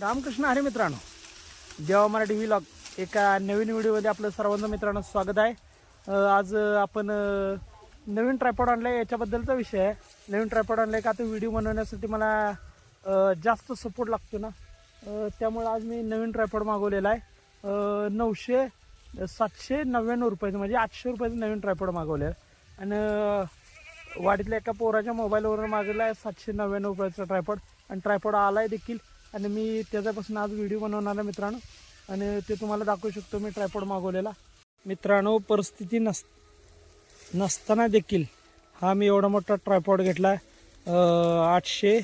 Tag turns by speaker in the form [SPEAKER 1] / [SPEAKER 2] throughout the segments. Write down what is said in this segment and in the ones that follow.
[SPEAKER 1] रामकृष्ण हरे मित्रांनो. देवा मराठी व्लॉग एका नवीन व्हिडिओमध्ये आपलं सर्वांचं मित्रांनो स्वागत आहे. आज आपण नवीन ट्रायपॉड आणलाय. याच्याबद्दलचा विषय आहे. नवीन ट्रायपॉड आणलाय का तो व्हिडिओ बनवण्यासाठी मला जास्त सपोर्ट लागतो ना. त्यामुळं आज मी नवीन ट्रायपॉड मागवलेला आहे. नऊशे सातशे नव्याण्णव रुपयाचं म्हणजे आठशे रुपयाचं नवीन ट्रायपॉड मागवलं आहे आणि वाडीतल्या एका पोराच्या मोबाईलवरून मागवला आहे सातशे नव्याण्णव रुपयाचा ट्रायपॉड आणि ट्रायपॉड आला आहे देखील. आणि मी त्याच्यापासून आज व्हिडिओ बनवणार आहे मित्रांनो. आणि ते तुम्हाला दाखवू शकतो मी ट्रायपॉड मागवलेला. मित्रांनो परिस्थिती नस नसताना देखील हा मी एवढा मोठा ट्रायपॉड घेतला आहे आठशे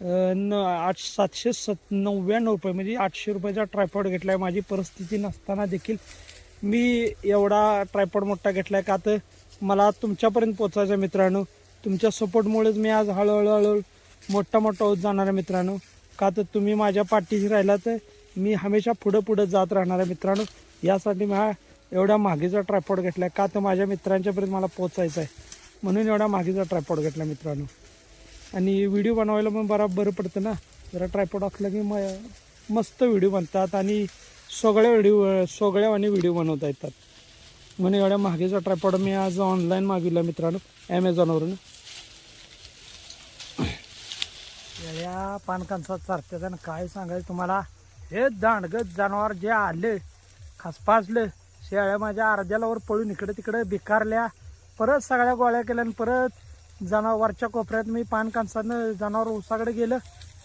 [SPEAKER 1] न आठ सातशे सत नव्याण्णव रुपये म्हणजे आठशे रुपयाचा ट्रायपॉड घेतला आहे माझी. परिस्थिती नसताना देखील मी एवढा ट्रायपॉड मोठा घेतला आहे का तर मला तुमच्यापर्यंत पोचायचं आहे मित्रांनो. तुमच्या सपोर्टमुळेच मी आज हळूहळू हळूहळू मोठा मोठा होत जाणार आहे मित्रांनो. का तर तुम्ही माझ्या पाठीशी राहिला तर मी हमेशा पुढं पुढं जात राहणार आहे मित्रांनो. यासाठी मी हा एवढ्या मागेचा ट्रायपॉड घेतला आहे. का तर माझ्या मित्रांच्यापर्यंत मला पोचायचं आहे. म्हणून एवढा मागेचा ट्रायपॉड घेतला मित्रांनो. आणि व्हिडिओ बनवायला पण बरा बरं पडतं ना. जरा ट्रायपॉड असला की म मस्त व्हिडिओ बनतात आणि सगळ्या व्हिडिओ सगळ्या आणि व्हिडिओ बनवता येतात. म्हणून एवढ्या महागेचा ट्रायपॉड मी आज ऑनलाईन मागविला मित्रांनो ॲमेझॉनवरून या पानकांचा चारत्यात काय सांगायचं तुम्हाला? हे दांडगत जनावर जे आले खासपासले शेळ्या माझ्या अर्ध्यालावर पळून इकडे तिकडे बिकारल्या परत सगळ्या गोळ्या केल्या आणि परत जनावरच्या कोपऱ्यात मी पानकांसानं जनावर उसाकडे गेलं.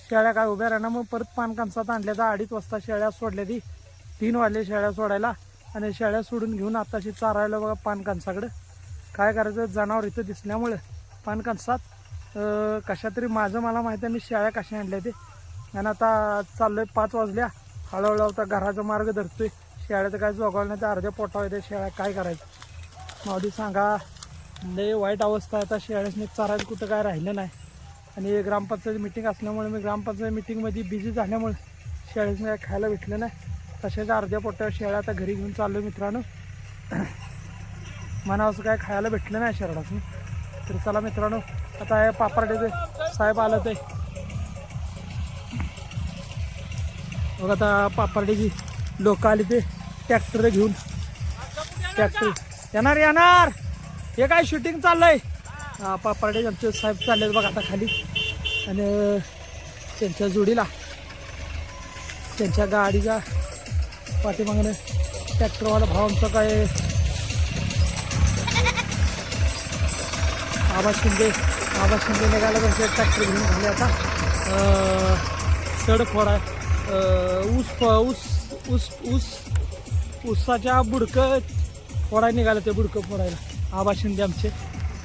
[SPEAKER 1] शेळ्या काय उभ्या राहणार मग परत पान कांसात आणल्या तर अडीच वाजता शेळ्या सोडल्या ती. तीन वाजले शेळ्या सोडायला आणि शेळ्या सोडून घेऊन आताशी चारायला बघा पानकांसाकडं. काय करायचं? जनावर इथं दिसल्यामुळं पानकांसात कशा तरी माझं मला माहिती आहे मी शेळ्या कशा आणल्या ते आणि आता चाललो आहे पाच वाजल्या. हळूहळू आता घराचा मार्ग धरतोय. शेळ्याचं काय जोगावलं नाही तर अर्ध्या पोटावर येते शेळ्या काय करायचं? मावडी सांगा लय वाईट अवस्था आहे. आता शेळ्यासनी चारायला कुठं काय राहिलं नाही. आणि ग्रामपंचायत मिटिंग असल्यामुळे मी ग्रामपंचायत मिटिंगमध्ये बिझी झाल्यामुळे शेळ्यासनी काय खायला भेटलं नाही. तसेच अर्ध्या पोट्यावर शेळ्या आता घरी घेऊन चाललो मित्रांनो. मला असं काय खायला भेटलं नाही शहरातून तर चला मित्रांनो आता हे पापराड्याचे साहेब आलं ते मग आता पापराड्याची लोक आली ते ट्रॅक्टर घेऊन. ट्रॅक्टर. येणार येणार. हे काय शूटिंग चाललंय? हा पापराडे आमचे साहेब चालले बघा आता खाली. आणि त्यांच्या जोडीला. त्यांच्या गाडीच्या पाठीमागनं ट्रॅक्टरवाला भाव आमचा काय आबा शिंदे आबा शिंदे निघाला त्यांचे ट्रॅक्टर घेऊन झाले आता. सड फोडा ऊस फ- ऊस ऊस ऊस ऊसाच्या बुडकं फोडायला निघालं ते बुडकं फोडायला. आबा शिंदे आमचे.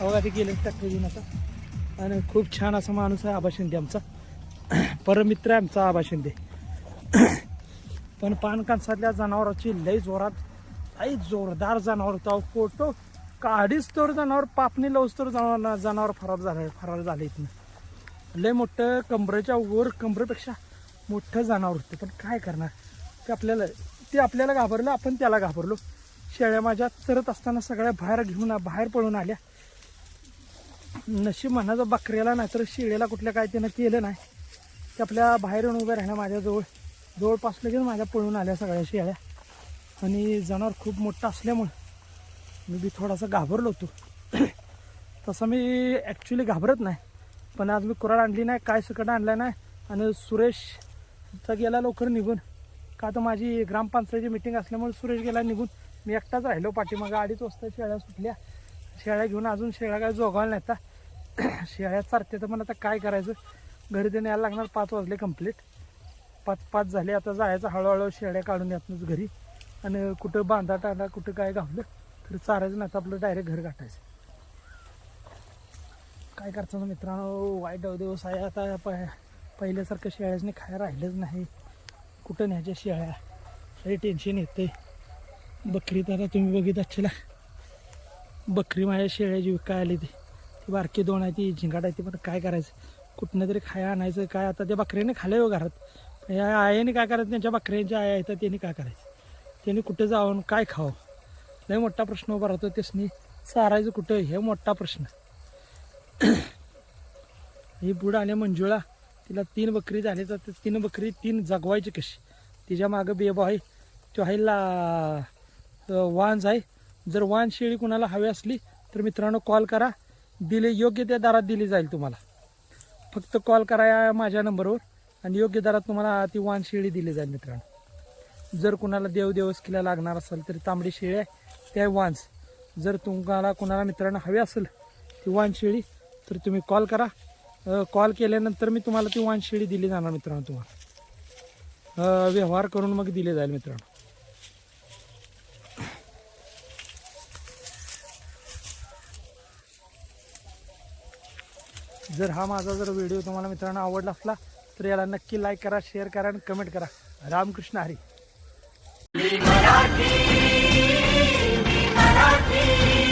[SPEAKER 1] अवघा ते गेले ट्रॅक्टर घेऊन आता. आणि खूप छान असा माणूस आहे आबा शिंदे आमचा. परमित्र आहे आमचा आबा शिंदे पण पानकांसातल्या जनावराची लई जोरात लई जोरदार जनावर होता. फोटो काढीच तर जनावर पापणी लावूच तर जनावर जनावर फरार झालं फरार झालं इथनं. लय मोठं कमरेच्या वर कमरेपेक्षा मोठं जनावर होतं. पण काय करणार? ते आपल्याला ते आपल्याला घाबरलं आपण त्याला घाबरलो. शेळ्या माझ्या चरत असताना सगळ्या बाहेर घेऊन बाहेर पळून आल्या. नशीब म्हणायचं बकऱ्याला नाही तर शेळ्याला कुठल्या काय त्यानं केलं नाही. ते आपल्या बाहेर येऊन उभ्या राहण्या माझ्याजवळ. जवळपास लगेच माझ्या पळून आल्या सगळ्या शेळ्या. आणि जनावर खूप मोठं असल्यामुळं मी बी थोडासा घाबरलो होतो. तसं मी ॲक्च्युली घाबरत नाही. पण आज मी कुराड आणली नाही काय सकट आणलं नाही आणि सुरेशचा गेला लवकर निघून. का तर माझी ग्रामपंचायतीची मिटिंग असल्यामुळे सुरेश गेला निघून. मी एकटाच राहिलो पाठीमागं अडीच वाजता शेळ्या सुटल्या. शेळ्या घेऊन अजून शेळ्या काय जोगावल्या नाही आता. शेळ्या चारते तर मला आता काय करायचं? घरी देणे यायला लागणार पाच वाजले कंप्लीट पाच पाच झाले आता जायचं हळूहळू शेळ्या काढून यातनंच घरी. आणि कुठं बांधा टाळा कुठं काय घावलं तर चारायचं नाही तर आपलं डायरेक्ट घर गाठायचं. काय करतो ना मित्रांनो? वाईट दिवस आहे. आता प पहिल्यासारखं शेळ्याने खायला राहिलंच नाही. कुठं न्यायच्या शेळ्या? हे टेन्शन येते बकरी तर तुम्ही बघित अच्छेला बकरी माझ्या शेळ्याची विकाय आली ती. ती बारकी दोन आहे ती झिंगाट आहे ती पण काय करायचं? कुठनं तरी खाय आणायचं. काय आता त्या बकऱ्याने खाल्लं हो घरात. या आयाने काय करायचं? त्यांच्या बकऱ्यांच्या आया येतात त्यांनी काय करायचं? त्यांनी कुठे जाऊन काय खावं? लय मोठा प्रश्न उभा राहतो त्यासनी सारायचं कुठं? हे मोठा प्रश्न. ही बुड आणि मंजुळा तिला तीन बकरी झाली तर ते तीन बकरी तीन जगवायची कशी? तिच्या मागं बेबा आहे तो आहे ला वांज आहे. जर वांज शेळी कुणाला हवी असली तर मित्रांनो कॉल करा. दिले योग्य त्या दरात दिली जाईल तुम्हाला. फक्त कॉल करा या माझ्या नंबरवर आणि योग्य दरात तुम्हाला ती वान शेळी दिली जाईल मित्रांनो. जर कुणाला देवदेवस किला लागणार असेल तर तांबडी शेळी आहे. त्या वांस जर तुम्हाला कुणाला मित्रांनो हवी असेल ती वांज तर तुम्ही कॉल करा. कॉल केल्यानंतर मी तुम्हाला ती वांज दिली जाणार मित्रांनो तुम्हाला. व्यवहार करून मग दिले जाईल मित्रांनो. जर हा माझा जर व्हिडिओ तुम्हाला मित्रांनो आवडला असला तर याला नक्की लाईक करा शेअर करा आणि कमेंट करा. रामकृष्ण हरी.
[SPEAKER 2] मराठी